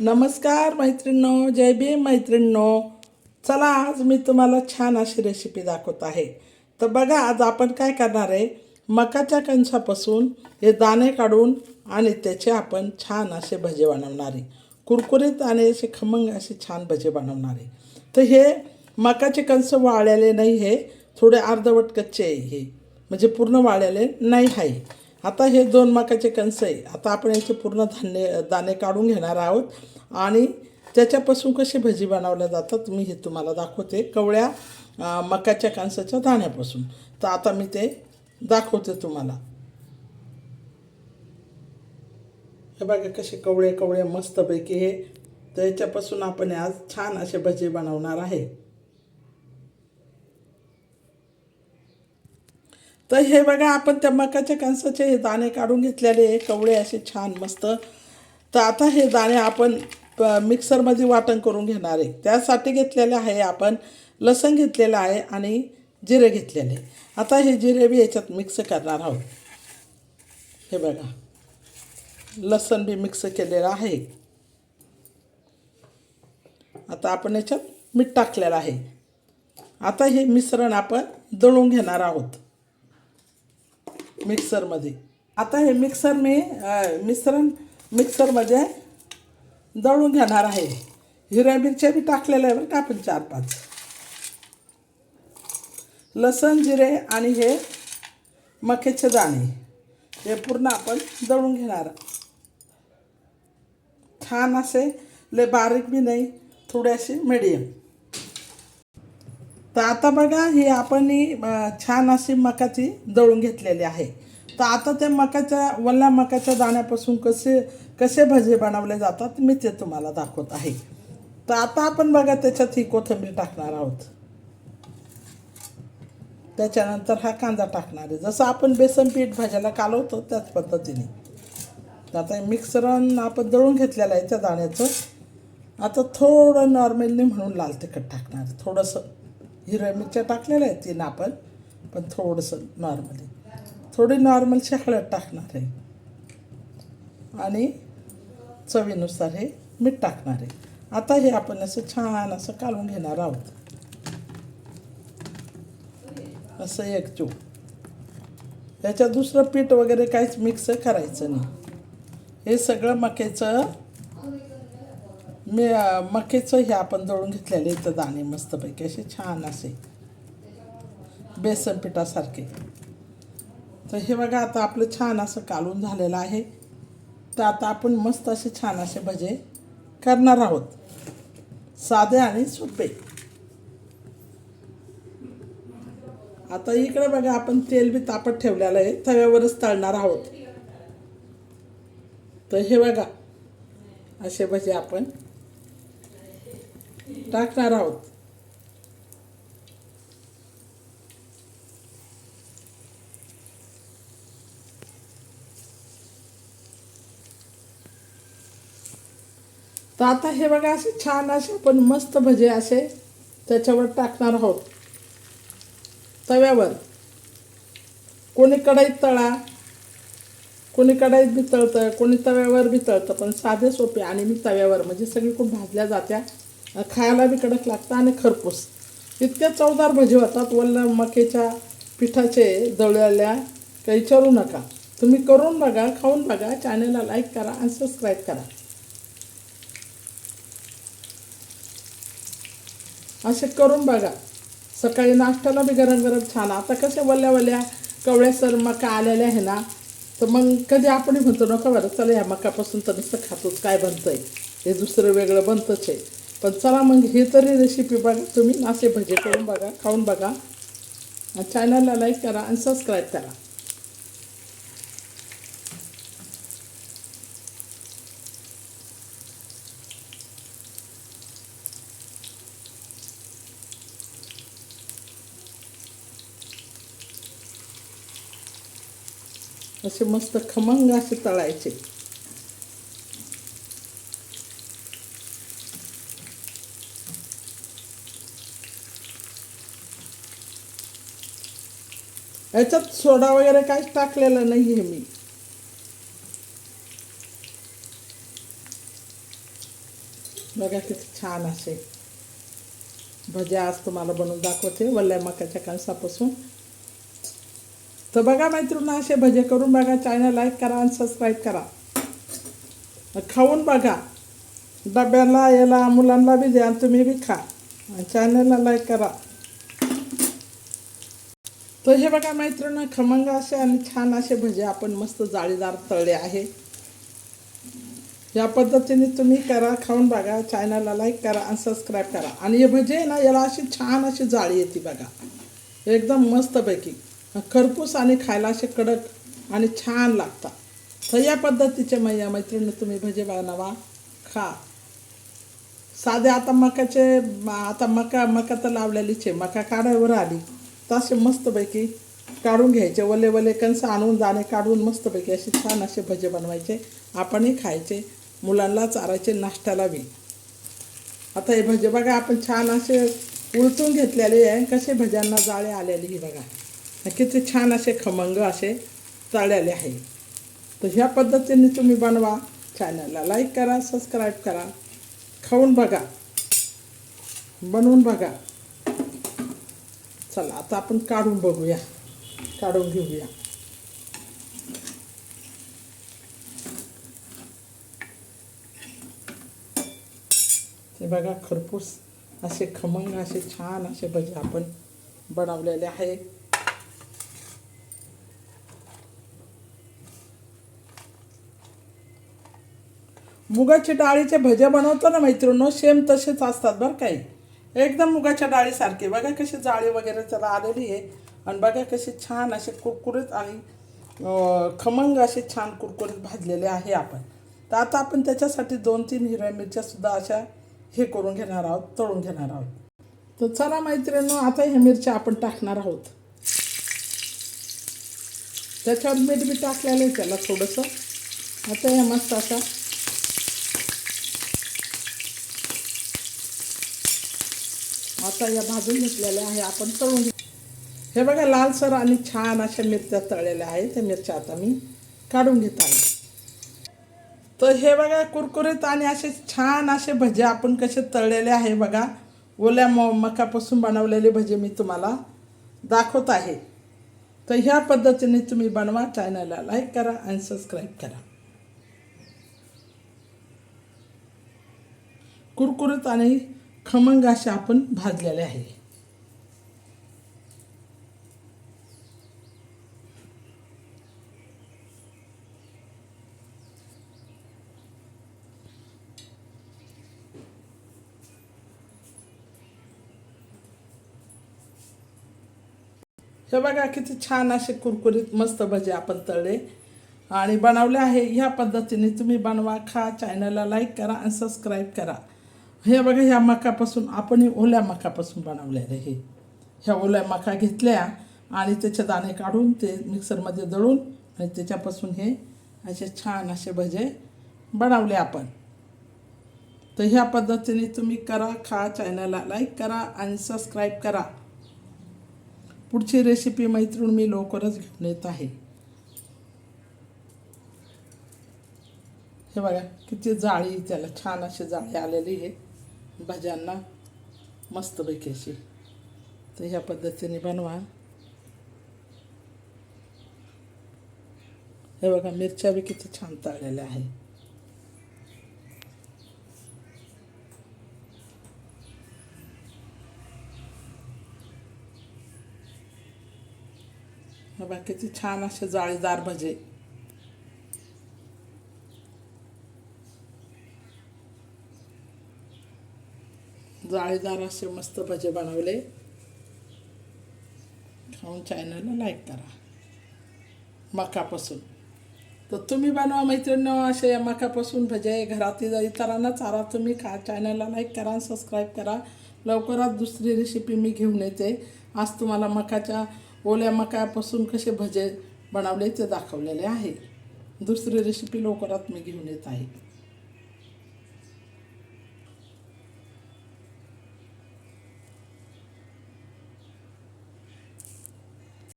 नमस्कार मैत्रिणींनो जय भीम मैत्रिणींनो. चला आज मी तुम्हाला छान अशी रेसिपी दाखवत आहे. तर बघा आज आपण काय करणार आहे? मकाच्या कणसापासून हे दाणे काढून आणि त्याचे आपण छान असे भजे बनवणारे कुरकुरीत आणि असे खमंग असे छान भजे बनवणारे तर हे मकाचे कणस वाळलेले नाही हे थोडे अर्धवट कच्चे आहे हे. म्हणजे पूर्ण वाळलेले नाही आहे. आता हे दोन मकाचे कणस आहे. आता आपण याचे पूर्ण धान्य दाणे काढून घेणार आहोत. आणि त्याच्यापासून कशी भजी बनवल्या जातात मी हे तुम्हाला दाखवते. कवळ्या मकाच्या कणसाच्या दाण्यापासून तर आता मी ते दाखवते तुम्हाला. हे बघा कसे कवळे कवळे मस्तपैकी हे. तर याच्यापासून आपण आज छान असे भजी बनवणार आहे. तर हे बघा आपण त्या मकाच्या कणसाचे हे दाणे काढून घेतलेले कवळे असे छान मस्त. तर आता हे दाणे आपण प- मिक्सरमध्ये वाटण करून घेणार आहे. त्यासाठी घेतलेले आहे आपण लसण घेतलेलं आहे आणि जिरे घेतलेले आता हे जिरे बी याच्यात मिक्स करणार आहोत. हे बघा लसण बी मिक्स केलेलं आहे. आता आपण याच्यात मीठ टाकलेलं आहे. आता हे मिश्रण आपण दळून घेणार आहोत. मिक्सरमध्ये. आता हे मिक्सर मी मिश्रण मिक्सरमध्ये दळून घेणार आहे. हिरव्या मिरच्या बी टाकलेल्या आहे बरं का आपण चार पाच. लसण जिरे आणि हे मक्याचे दाणे. हे पूर्ण आपण दळून घेणार. छान असे लय बारीक बी नाही थोडे असे मिडियम तर आता बघा ही आपण छान अशी मकाची दळून घेतलेली आहे. तर आता त्या मकाच्या वल्ल्या मकाच्या दाण्यापासून कसे कसे भजे बनवले जातात मी ते तुम्हाला दाखवत आहे. तर आता आपण बघा त्याच्यात ही कोथिंबीर टाकणार आहोत. त्याच्यानंतर हा कांदा टाकणार आहे. जसं आपण बेसन पीठ भाज्याला कालवतो त्याच पद्धतीने. तर आता हे मिक्सरन आपण दळून घेतलेलं आहे त्या दाण्याचं. आता थोडं नॉर्मली म्हणून लाल तिखट टाकणार. थोडंसं हिरव्या मिरच्या टाकलेल्या आहेत तीन आपण पण थोडंसं नॉर्मली थोडी नॉर्मलची हळद टाकणार आहे. आणि चवीनुसार हे मीठ टाकणार आहे. आता हे आपण असं छान असं काढून घेणार आहोत. असं एक चूक. याच्यात दुसरं पीठ वगैरे काहीच मिक्स करायचं नाही. हे सगळं मक्याचं मी अं, मक्याचं हे आपण दळून घेतलेले इथं दाणे मस्तपैकी असे छान असे. बेसन पिठासारखे. तर हे बघा आता आपलं छान असं कालून झालेलं आहे. तर आता आपण मस्त असे छान असे भजे करणार आहोत. साधे आणि सोपे. आता इकडे बघा आपण तेल बी तापत ठेवलेलं आहे. तव्यावरच तळणार आहोत. तर हे बघा असे भजे आपण टाकणार आहोत तर आता हे बघा असे छान असे आपण मस्त भजे असे त्याच्यावर टाकणार आहोत. तव्यावर. कोणी कढईत तळा कोणी कढईत बी तळतं कोणी तव्यावर बी तळतं पण साधे सोपे आणि मी तव्यावर म्हणजे सगळीकडून भाजल्या जात्या. खायला बी कडक लागतं आणि खरपूस. इतक्या चवदार भजी होतात वल्ल्या मकेच्या पिठाचे दळलेल्या काही विचारू नका. तुम्ही करून बघा खाऊन बघा चॅनलला लाईक करा आणि सबस्क्राईब करा. असे करून बघा. सकाळी नाश्त्याला बी गरम गरम छान. आता कशा वल्या वल्या कवळ्या सर मका आलेल्या आहे ना तर मग कधी आपण म्हणतो नका बरं चला या मकापासून तर नुसतं खातोच. काय बनतंय? हे दुसरं वेगळं बनतंच आहे. पण चला मग हे तरी रेसिपी बघा. तुम्ही असे भजे करून बघा खाऊन बघा. चॅनलला लाईक करा आणि सबस्क्राईब करा. असे मस्त खमंग असे तळायचे. याच्यात सोडा वगैरे काहीच टाकलेलं नाही आहे मी. बघा किती छान असे भज्या आज तुम्हाला बनवून दाखवते वल्ल्या मकाच्या कणसापासून तर बघा मैत्रिणी असे भजे करून बघा चॅनल लाईक करा आणि सबस्क्राईब करा. खाऊन बघा. डब्याला याला मुलांना बी द्या आणि तुम्ही बी खा. आणि चॅनलला लाईक करा. तर हे बघा मैत्रिणी खमंग असे आणि छान असे भजे आपण मस्त जाळीदार तळले आहे. या पद्धतीने तुम्ही करा खाऊन बघा चॅनलला लाईक करा आणि सबस्क्राईब करा. आणि हे भजे आहे ना याला अशी छान अशी जाळी येते बघा. एकदम मस्तपैकी. खरपूस आणि खायला असे कडक आणि छान लागतात. तर या पद्धतीचे मैया मैत्रिणी तुम्ही भजे बनवा खा. साधे आता मकाचे आता मका मका तर लावलेलीच आहे. मका काढावर आली. तसे मस्तपैकी काढून घ्यायचे. वले वले कंस आणून दाणे काढून मस्तपैकी असे छान असे भजे बनवायचे. आपणही खायचे. मुलांना चारायचे नाश्त्याला बी. आता हे भजे बघा आपण छान असे उलटून घेतलेले आहे. कसे भज्यांना जाळे आलेली ही बघा. किती छान असे खमंग असे तळलेले आहे. तर ह्या पद्धतीने तुम्ही बनवा. चॅनलला लाईक करा सबस्क्राईब करा. खाऊन बघा. बनवून बघा. चला आता आपण काढून बघूया. काढून घेऊया. हे बघा खरपूस असे खमंग असे छान असे भजे आपण बनवलेले आहे. मुगाची डाळीचे भजे बनवतो ना मैत्रिणी सेम तसेच असतात बरं काही. एकदम मुगाच्या डाळीसारखे. बघा कशी जाळी वगैरे त्याला आलेली आहे. आणि बघा कसे छान असे कुरकुरीत आणि खमंग असे छान कुरकुरीत भाजलेले आहे आपण. तर आता आपण त्याच्यासाठी दोन तीन हिरव्या मिरच्या सुद्धा अशा हे करून घेणार आहोत तळून घेणार आहोत. तर चला मैत्रिणी आता ह्या मिरच्या आपण टाकणार आहोत. त्याच्यावर मीठ बी टाकलेलं आहे त्याला थोडंसं. आता हे मस्त असा आता या भाजून घेतलेल्या आहे आपण तळून हे बघा लालसर आणि छान अशा मिरच्या तळलेल्या आहेत. त्या मिरच्या आता मी काढून घेत आहे. तर हे बघा कुरकुरीत आणि असे छान असे भजे आपण कसे तळलेले आहे बघा. ओल्या म मकापासून बनवलेले भजे मी तुम्हाला दाखवत आहे. तर ह्या पद्धतीने तुम्ही बनवा चॅनलला लाईक करा आणि सबस्क्राईब करा. कुरकुरीत आणि खमंग अशा आपण भाजलेले आहे. हे बघा किती छान असे कुरकुरीत मस्त भजे आपण तळले. आणि बनवले आहे. ह्या पद्धतीने तुम्ही बनवा खा चॅनलला लाईक करा आणि सबस्क्राईब करा. हे बघा ह्या मकापासून आपण ओल्या मकापासून बनवलेले हे. ह्या ओल्या मका घेतल्या आणि त्याचे दाणे काढून ते मिक्सरमध्ये दळून आणि त्याच्यापासून हे असे छान असे भजे बनवले आपण. तर ह्या पद्धतीने तुम्ही करा खा चॅनलला लाईक करा आणि सबस्क्राईब करा. पुढची रेसिपी मैत्रीण मी लवकरच घेऊन येत आहे. हे बघा किती जाळी त्याला छान अशी जाळी आलेली आहे. भाज्यांना मस्तपैकी अशी. तर ह्या पद्धतीने बनवा. हे बघा मिरच्या बी किती छान तळलेल्या आहे हे बघा किती छान असे जाळीदार भजे. जाळीदार असे मस्त भजे बनवले. खाऊन चॅनलला लाईक करा. मकापासून. तर तुम्ही बनवा मैत्रिणी असे या मकापासून भजे घरातील इतरांना चारा तुम्ही खा. चॅनलला लाईक करा आणि सबस्क्राईब करा. लवकरात दुसरी रेसिपी मी घेऊन येते. आज तुम्हाला मकाच्या ओल्या मकापासून कसे भजे बनवले ते दाखवलेले आहे. दुसरी रेसिपी लवकरात मी घेऊन येत आहे.